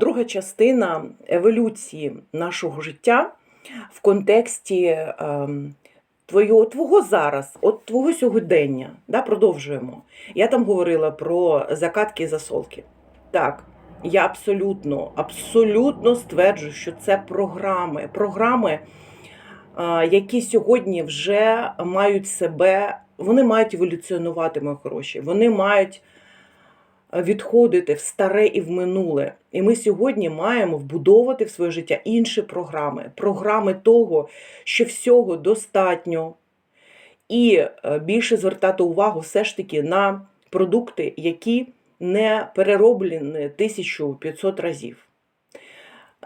Друга частина еволюції нашого життя в контексті ем, твого, твого зараз, от твого сьогодення. Да, продовжуємо. Я там говорила про закатки і засолки. Так, я абсолютно, абсолютно стверджую, що це програми. Програми, які сьогодні вже мають себе, вони мають еволюціонувати, мої хороші. Вони мають відходити в старе і в минуле. І ми сьогодні маємо вбудовувати в своє життя інші програми, програми того, що всього достатньо, і е, більше звертати увагу все ж таки на продукти, які не перероблені 1500 разів.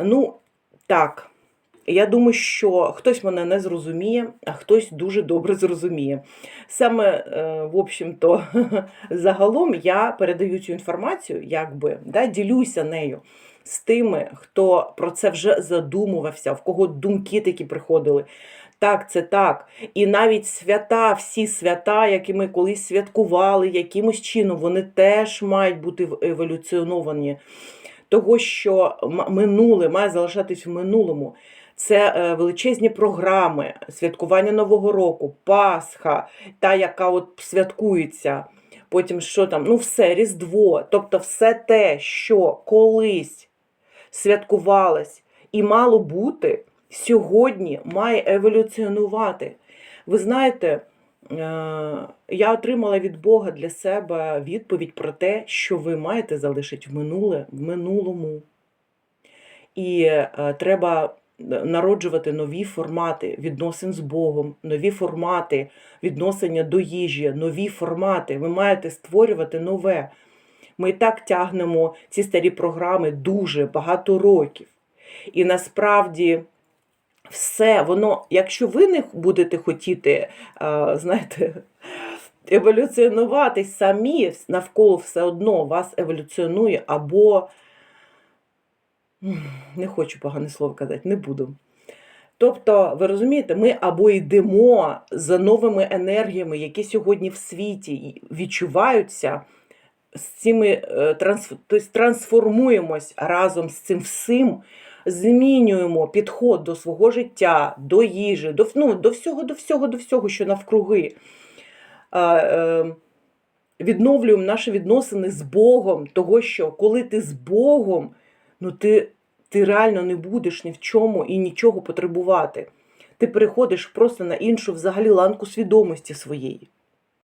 Ну, так. Я думаю, що хтось мене не зрозуміє, а хтось дуже добре зрозуміє. Саме, е, в общем-то, загалом я передаю цю інформацію, якби да, ділюся нею з тими, хто про це вже задумувався, в кого думки такі приходили. Так, це так. І навіть свята, всі свята, які ми колись святкували, якимось чином, вони теж мають бути еволюціоновані. Того, що минуле має залишатись в минулому. Це е, величезні програми святкування Нового року, Пасха, та, яка от святкується. Потім що там, ну все, Різдво. Тобто все те, що колись святкувалось і мало бути, сьогодні має еволюціонувати. Ви знаєте, е, я отримала від Бога для себе відповідь про те, що ви маєте залишити в минуле, в минулому. І е, треба народжувати нові формати відносин з Богом, нові формати відношення до їжі, нові формати. Ви маєте створювати нове. Ми і так тягнемо ці старі програми дуже багато років. І насправді все воно, якщо ви не будете хотіти, знаєте, еволюціонувати самі, навколо все одно вас еволюціонує або не хочу погане слово казати, не буду. Тобто, ви розумієте, ми або йдемо за новими енергіями, які сьогодні в світі відчуваються, з цими е, тобто трансформуємось разом з цим всім, змінюємо підход до свого життя, до їжі, до, ну, до всього, до всього, до всього, що навкруги. Е, відновлюємо наші відносини з Богом, того, що коли ти з Богом, ну ти, ти реально не будеш ні в чому і нічого потребувати. Ти переходиш просто на іншу взагалі ланку свідомості своєї.